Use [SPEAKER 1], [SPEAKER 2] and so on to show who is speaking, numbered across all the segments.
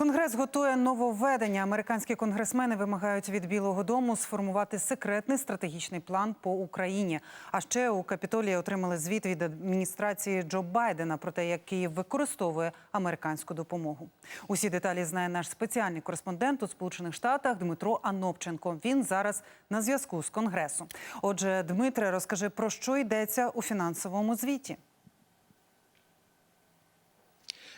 [SPEAKER 1] Конгрес готує нововведення. Американські конгресмени вимагають від Білого Дому сформувати секретний стратегічний план по Україні. А ще у Капітолії отримали звіт від адміністрації Джо Байдена про те, як Київ використовує американську допомогу. Усі деталі знає наш спеціальний кореспондент у Сполучених Штатах Дмитро Анопченко. Він зараз на зв'язку з конгресом. Отже, Дмитре, розкажи про що йдеться у фінансовому звіті.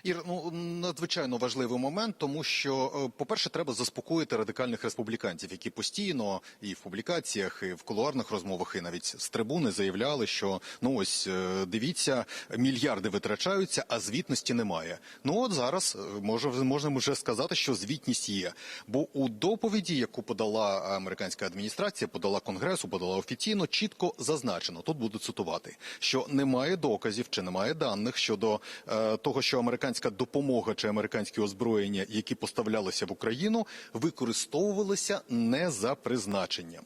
[SPEAKER 2] Ір, ну надзвичайно важливий момент, тому що, е, по-перше, треба заспокоїти радикальних республіканців, які постійно і в публікаціях, і в кулуарних розмовах, і навіть з трибуни заявляли, що ну ось е, дивіться, мільярди витрачаються, а звітності немає. Ну от зараз е, може можемо вже сказати, що звітність є. Бо у доповіді, яку подала американська адміністрація, подала конгресу, подала офіційно, чітко зазначено. Тут буду цитувати, що немає доказів чи немає даних щодо е, того, що американська допомога чи американські озброєння, які поставлялися в Україну, використовувалися не за призначенням.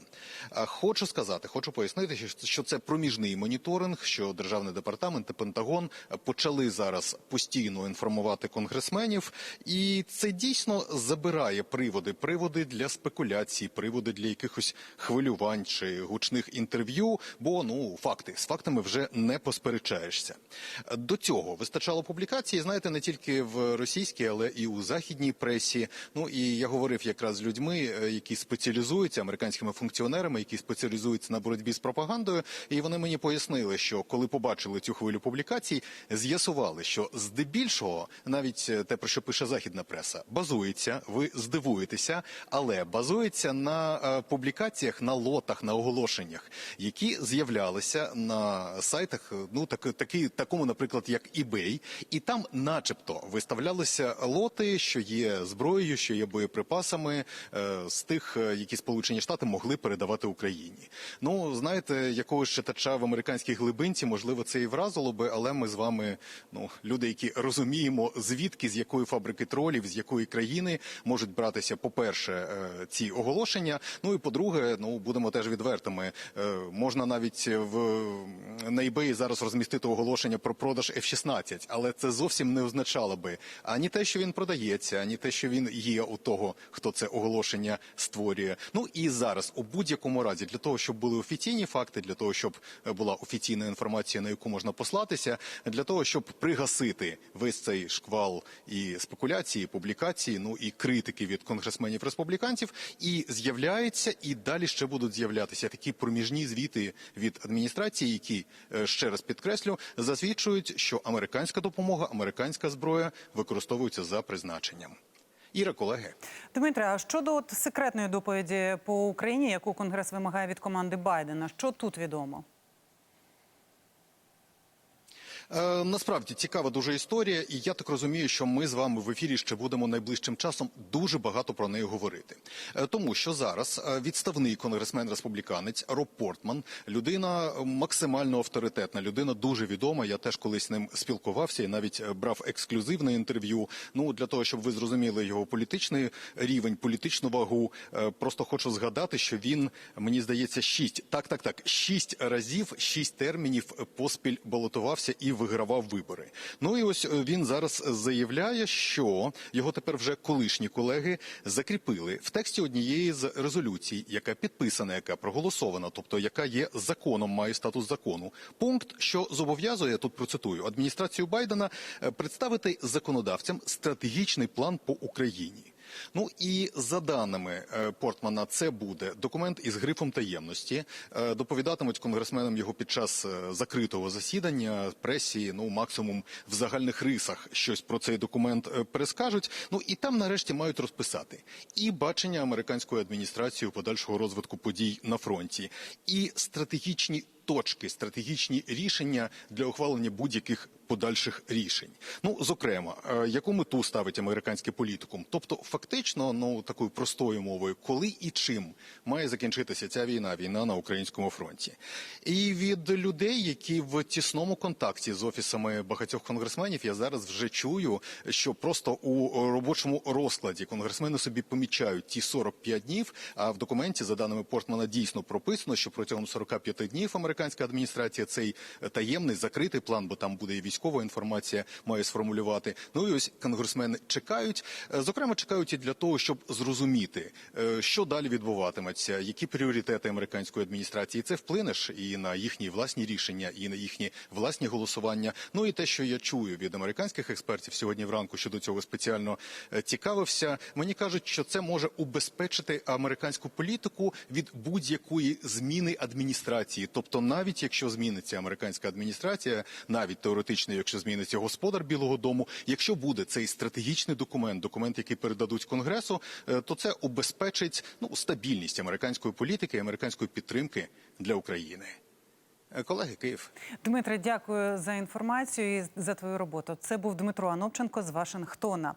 [SPEAKER 2] Хочу сказати, хочу пояснити, що- це проміжний моніторинг, що державний департамент і Пентагон почали зараз постійно інформувати конгресменів, і це дійсно забирає приводи, приводи для спекуляцій, приводи для якихось хвилювань чи гучних інтерв'ю. Бо ну факти з фактами вже не посперечаєшся. До цього вистачало публікації, знаєте, не тільки в російській, але і у західній пресі. Ну і я говорив якраз з людьми, е, які спеціалізуються американськими функціонерами, які спеціалізуються на боротьбі з пропагандою. І вони мені пояснили, що коли побачили цю хвилю публікацій, з'ясували, що здебільшого навіть е, те, про що пише західна преса, базується. Ви здивуєтеся, але базується на е, публікаціях, на лотах, на оголошеннях, які з'являлися на сайтах. Ну так, такі, такому, наприклад, як eBay, і там, начебто, виставлялися лоти, що є зброєю, що є боєприпасами е, з тих, е, які Сполучені Штати могли передавати Україні. Ну знаєте, якогось читача в американській глибинці, можливо, це і вразило би, але ми з вами, ну люди, які розуміємо, звідки з якої фабрики тролів, з якої країни можуть братися, по-перше, е, ці оголошення. Ну і по-друге, ну будемо теж відвертими. Можна навіть в на eBay зараз розмістити оголошення про продаж F-16, але це зовсім не означало би ані те, що він продається, ані те, що він є у того, хто це оголошення створює. Ну і зараз у будь-якому разі для того, щоб були офіційні факти, для того, щоб е, була офіційна інформація, на яку можна послатися, для того, щоб пригасити весь цей шквал і спекуляції, і публікації, ну і критики від конгресменів республіканців, і з'являється, і далі ще будуть з'являтися такі проміжні звіти від адміністрації, які е, ще раз підкреслю, засвідчують, що американська допомога, американська зброя використовується за призначенням. Іра, колеги.
[SPEAKER 1] Дмитре, а щодо от секретної доповіді по Україні, яку Конгрес вимагає від команди Байдена, що тут відомо?
[SPEAKER 2] Е, насправді цікава дуже історія, і я так розумію, що ми з вами в ефірі ще будемо найближчим часом дуже багато про неї говорити. Е, тому що зараз е, відставний конгресмен республіканець Роб Портман, людина максимально авторитетна, людина дуже відома. Я теж колись з ним спілкувався і навіть брав ексклюзивне інтерв'ю. Ну для того, щоб ви зрозуміли його політичний рівень, політичну вагу. Просто хочу згадати, що він мені здається шість, так, так, так, шість разів, шість термінів поспіль балотувався і вигравав вибори. Ну і ось е, він зараз заявляє, що його тепер вже колишні колеги закріпили в тексті однієї з резолюцій, яка підписана, яка проголосована, тобто яка є законом, має статус закону. Пункт, що зобов'язує тут процитую адміністрацію Байдена е, представити законодавцям стратегічний план по Україні. Ну і за даними е, Портмана, це буде документ із грифом таємності. Е, Доповідатимуть конгресменам його під час е, закритого засідання пресі. Ну максимум в загальних рисах щось про цей документ перескажуть. Ну і там нарешті мають розписати і бачення американської адміністрації подальшого розвитку подій на фронті, і стратегічні точки, стратегічні рішення для ухвалення будь-яких подальших рішень. Ну, зокрема, е, яку мету ставить американський політикум? Тобто, фактично, ну такою простою мовою, коли і чим має закінчитися ця війна, війна на українському фронті, і від людей, які в тісному контакті з офісами багатьох конгресменів, я зараз вже чую, що просто у робочому розкладі конгресмени собі помічають ті 45 днів. А в документі, за даними Портмана, дійсно прописано, що протягом 45 днів американська адміністрація цей таємний закритий план, бо там буде військовий військова інформація має сформулювати. Ну і ось конгресмени чекають. Е, Зокрема, чекають і для того, щоб зрозуміти, е, що далі відбуватиметься, які пріоритети американської адміністрації. Це вплине ж і на їхні власні рішення, і на їхні власні голосування. Ну і те, що я чую від американських експертів сьогодні вранку щодо цього спеціально е, цікавився. Мені кажуть, що це може убезпечити американську політику від будь-якої зміни адміністрації. Тобто, навіть якщо зміниться американська адміністрація, навіть теоретично, якщо зміниться господар Білого Дому, якщо буде цей стратегічний документ, документ, який передадуть Конгресу, е, то це обезпечить ну стабільність американської політики, американської підтримки для України. Е, Колеги, Київ.
[SPEAKER 1] Дмитре, дякую за інформацію і за твою роботу. Це був Дмитро Анопченко з Вашингтона.